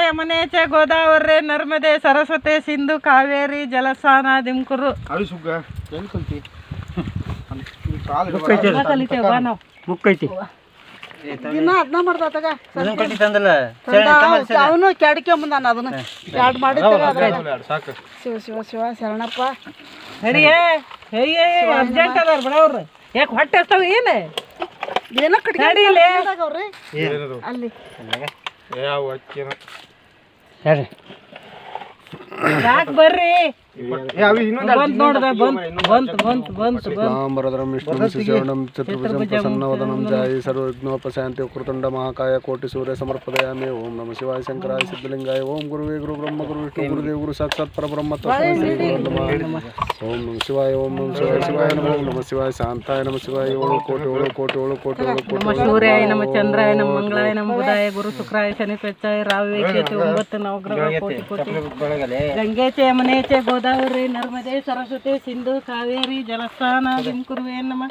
ಯಮುನೇಚ ಗೋದಾವರಿ ನರ್ಮದೆ ಸರಸ್ವತಿ ಸಿಂಧು ಕಾವೇರಿ ಜಲಸಾನ ದಿಮ್ಕುರು ಕಲಿತೇವ ಬಾ ನಾವು. ಮುಕ್ಕೈತಿ. ದಿನ ಅದನ್ನ ತಗ ಇದನ್ನ ಕಟ್ಟಿ ತಂದಲ್ಲ? ಅವನು ಕೆಡ್ಕೊಂಬಂದಾನ ಅದನ್ನ. ಎರಡು ಮಾಡಿ ಶಿವ ಶಿವ ಶಿವ ಶರಣಪ್ಪ. ಸರಿ ಅರ್ಜೆಂಟ್ ಅದಾರ ಅವ್ರು. ಯಾಕೆ ಹೊಟ್ಟೆ ಹಸ್ತಾವ ಏನು? ಏನೋ ನಡೀಲಿ. ಕಟ್ಕೊಂಡ್ರಿ ಅಲ್ಲಿ. ಹೇಳ್ರಿ ಯಾಕೆ ಬರ್ರಿ? ಸರ್ವವಿಘ್ನೋಪಶಾಂತಿ ವಕ್ರತುಂಡ ಮಹಾಕಾಯ ಕೋಟಿ ಸೂರ್ಯ ಸಮರ್ಪದಯಾಮಿ. ಓಂ ನಮ ಶಿವಾಯ ಶಂಕರಾಯ ಸಿದ್ಧಲಿಂಗಾಯ. ಓಂ ಗುರುವೇ ಗುರು ಬ್ರಹ್ಮ ಗುರು ವಿಷ್ಣು ಗುರುದೇವ ಗುರು ಸಾಕ್ಷಾತ್ ಪರಬ್ರಹ್ಮ. ಓಂ ನಮ ಶಿವಾಯ ಓಂ ನಮ ಶಿವಾಯ ಶಿವಾಯ ನಮಃ ಓಂ ನಮ ಶಿವಾಯ ಶಾಂತಾಯ ನಮ ಶಿವಾಯ ಏಳು ಕೋಟಿ ಏಳು ಕೋಟಿ ಏಳು ಕೋಟಿ ಏಳು ಕೋಟಿ ನಮ ಸೂರ್ಯಾಯ ನಮ ಚಂದ್ರಾಯ ನಮ ಮಂಗಳಾಯ ನಮ ಬುಧಾಯ ಗುರು ಶುಕ್ರಾಯ ಶನಿ ಪೆಚ್ಚಾಯ ರಾವಿ ಕೇತು ಒಂಬತ್ತು ನವಗ್ರಹ ಕೋಟಿ ಕೋಟಿ. ಗಂಗೇಚ ಯಮುನೇಚ ಗೋದಾವರಿ ನರ್ಮದೆ ಸರಸ್ವತಿ ಸಿಂಧು ಕಾವೇರಿ ಜಲಸ್ಥಾನ ದಿಮ್ಕುರುವೆ ನಮ